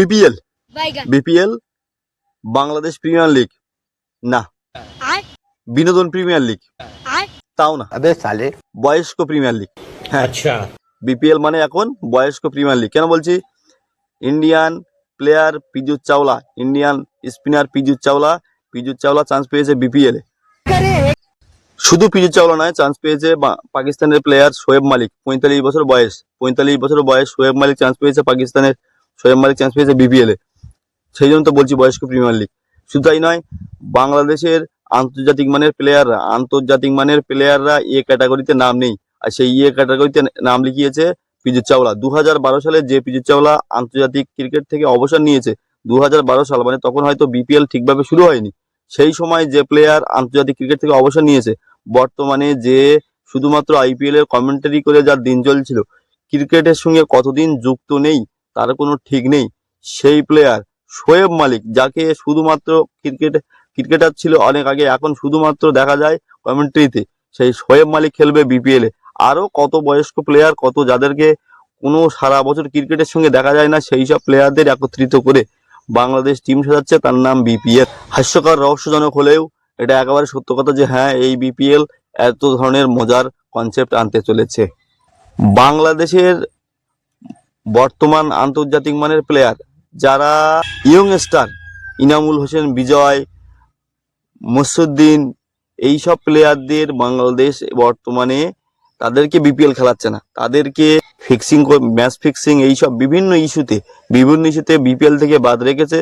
BPL. BPL Bangladesh premier league. না। বিনোদন premier league. তাও না। বয়স্ক প্রিমিয়ার লিগ। হ্যাঁ। আচ্ছা। বিপিএল মানে এখন বয়স্ক প্রিমিয়ার লিগ। কেন বলছি? Indian player Piju Chawla Indian spinner Piju Chawla Piju Chawla chance পেয়েছে বিপিএল এ। শুধু পিজু চাওলা নয় চান্স পেয়েছে পাকিস্তানের প্লেয়ার শোয়েব মালিক। পঁয়তাল্লিশ বছর বয়স পঁয়তাল্লিশ বছর বয়স শোয়েব মালিক চান্স পেয়েছে পাকিস্তানের শোয়েব মালিক চান্স পেয়েছে বিপিএল এ। সেই জন্য তো বলছি বয়স্ক প্রিমিয়ার লিগ শুধু তাই নয়, বাংলাদেশের আন্তর্জাতিক মানের প্লেয়াররা আন্তর্জাতিক মানের প্লেয়াররা এ ক্যাটাগরিতে নাম নেই। আর সেই ইয়ে ক্যাটাগরিতে নাম লিখিয়েছে পিজু চাওলা। দু হাজার বারো সালে যে পিজু চাওলা আন্তর্জাতিক ক্রিকেট থেকে অবসর নিয়েছে দু হাজার বারো সাল মানে তখন হয়তো বিপিএল ঠিকভাবে শুরু হয়নি। সেই সময় যে প্লেয়ার আন্তর্জাতিক ক্রিকেট থেকে অবসর নিয়েছে, বর্তমানে যে শুধুমাত্র আইপিএল এর কমেন্টারি করে যার দিন চলছিল ক্রিকেটের সঙ্গে কতদিন যুক্ত নেই তার কোনো ঠিক নেই। সেই প্লেয়ার শোয়েব মালিক, যাকে শুধুমাত্র ক্রিকেট ক্রিকেটার ছিল অনেক আগে, এখন শুধুমাত্র দেখা যায় কমেন্ট্রিতে সেই শোয়েব মালিক খেলবে বিপিএল এ। আরও কত বয়স্ক প্লেয়ার কত যাদেরকে কোনো সারা বছর ক্রিকেটের সঙ্গে দেখা যায় না, সেই সব প্লেয়ারদের একত্রিত করে বাংলাদেশ টিম সাজাচ্ছে, তার নাম বিপিএল হাস্যকর, রহস্যজনক হলেও এটা একেবারে সত্য কথা যে হ্যাঁ এই বিপিএল এত ধরনের মজার কনসেপ্ট আনতে চলেছে। বাংলাদেশের বর্তমান আন্তর্জাতিক মানের প্লেয়ার যারা ইয়ং স্টার ইনামুল হোসেন, বিজয়, মুসুদ্দিন, এইসব প্লেয়ারদের বাংলাদেশ বর্তমানে তাদেরকে বিপিএল খেলাচ্ছে না। তাদেরকে ফিক্সিং ম্যাচ ফিক্সিং এইসব বিভিন্ন ইস্যুতে বিভিন্ন ইস্যুতে বিপিএল থেকে বাদ রেখেছে।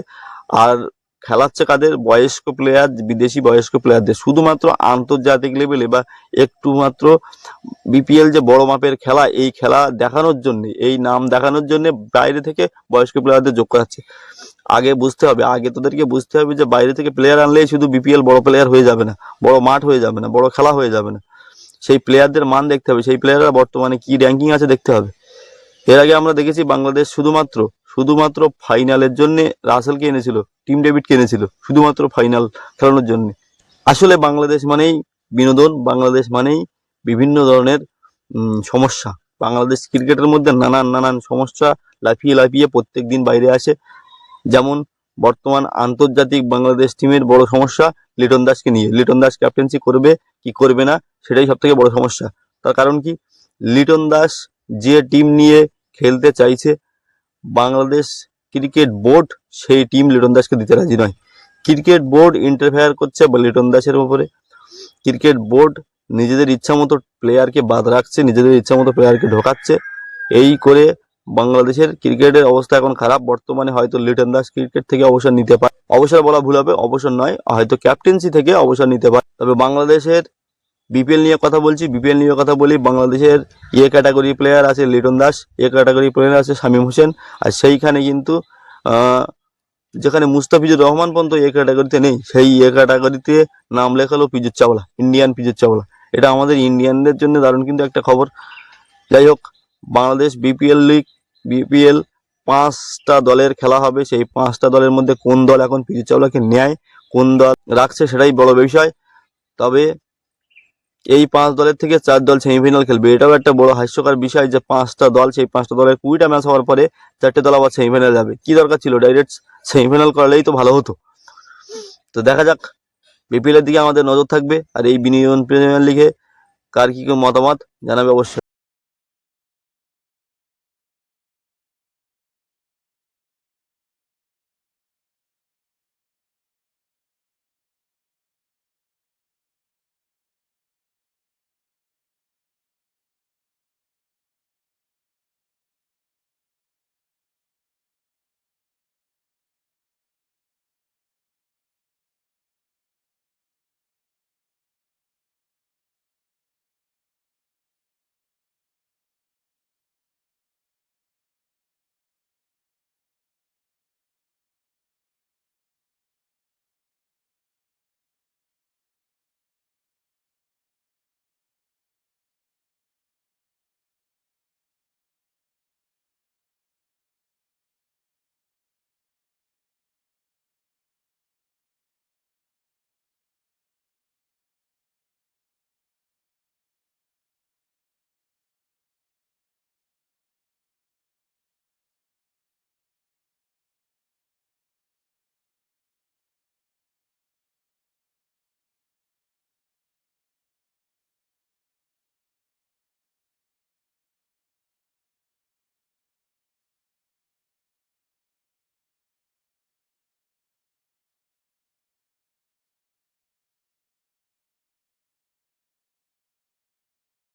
আর খেলাচ্ছে কাদের? বয়স্ক প্লেয়ার বিদেশি বয়স্ক প্লেয়ারদের শুধুমাত্র আন্তর্জাতিক লেভেলে বা একটু মাত্র বিপিএল যে বড় মাপের খেলা, এই খেলা দেখানোর জন্য, এই নাম দেখানোর জন্য বাইরে থেকে বয়স্ক প্লেয়ারদের যোগ করাচ্ছে। আগে বুঝতে হবে, আগে তোদেরকে বুঝতে হবে যে বাইরে থেকে প্লেয়ার আনলেই শুধু বিপিএল বড় প্লেয়ার হয়ে যাবে না, বড় মাঠ হয়ে যাবে না, বড় খেলা হয়ে যাবে না। সেই প্লেয়ারদের মান দেখতে হবে, সেই প্লেয়াররা বর্তমানে কি র্যাঙ্কিং আছে দেখতে হবে। এর আগে আমরা দেখেছি বাংলাদেশ শুধুমাত্র শুধুমাত্র ফাইনালের জন্য রাসেলকে এনেছিল, টিম ডেভিডকে এনেছিল, শুধুমাত্র ফাইনাল খেলানোর জন্য। আসলে বাংলাদেশ মানেই বিনোদন, বাংলাদেশ মানেই বিভিন্ন ধরনের সমস্যা। বাংলাদেশ ক্রিকেটের মধ্যে নানান নানান সমস্যা লাফিয়ে লাফিয়ে প্রত্যেক দিন বাইরে আসে। যেমন বর্তমান আন্তর্জাতিক বাংলাদেশ টিমের বড় সমস্যা লিটন দাসকে নিয়ে। লিটন দাস ক্যাপ্টেন্সি করবে, কি করবে না, সেটাই সব থেকে বড় সমস্যা। তার কারণ কি? লিটন দাস যে টিম নিয়ে খেলতে চাইছে বাংলাদেশ ক্রিকেট বোর্ড সেই টিম লিটন দাসকে দিতে রাজি নয়। ক্রিকেট বোর্ড ইন্টারফেয়ার করছে লিটন দাসের উপরে। ক্রিকেট বোর্ড নিজেদের ইচ্ছা মতো প্লেয়ারকে বাদ রাখছে, নিজেদের ইচ্ছা মতো প্লেয়ারকে ঢোকাচ্ছে। এই করে বাংলাদেশের ক্রিকেটের অবস্থা এখন খারাপ। বর্তমানে হয়তো লিটন দাস ক্রিকেট থেকে অবসর নিতে পারে। অবসর বলা ভুল হবে, অবসর নয়, হয়তো ক্যাপ্টেন্সি থেকে অবসর নিতে পারে। তবে বাংলাদেশের বিপিএল নিয়ে কথা বলছি বিপিএল নিয়ে কথা বলি, বাংলাদেশের এ ক্যাটাগরি প্লেয়ার আছে Liton Das, A category player আছে শামীম হোসেন, আর সেইখানে কিন্তু যেখানে মুস্তাফিজুর রহমান পর্যন্ত এ ক্যাটাগরিতে নেই, সেই এ ক্যাটাগরিতে নাম লেখালো পিজুর চাওলা ইন্ডিয়ান পিজুর চাওলা। এটা আমাদের ইন্ডিয়ানদের জন্য দারুণ কিন্তু একটা খবর। যাই হোক, বাংলাদেশ বিপিএল লিগ বিপিএল পাঁচটা দলের খেলা হবে, সেই পাঁচটা দলের মধ্যে কোন দল এখন পিজু চাওলাকে নেয়, কোন দল রাখছে সেটাই বড় বিষয়। তবে এই পাঁচ দলের থেকে চার দল সেমিফাইনাল খেলবে। এটাও একটা বড় হাস্যকর বিষয় যে পাঁচটা দল, সেই পাঁচটা দলের কুড়িটা ম্যাচ হওয়ার পরে চারটে দল আবার সেমিফাইনাল যাবে কি দরকার ছিল? ডাইরেক্ট সেমিফাইনাল করালেই তো ভালো হতো। তো দেখা যাক বিপিএলের দিকে আমাদের নজর থাকবে। আর এই বিনিয়োগ প্রিমিয়ার লিগে কার কি কি মতামত জানাবে অবশ্যই।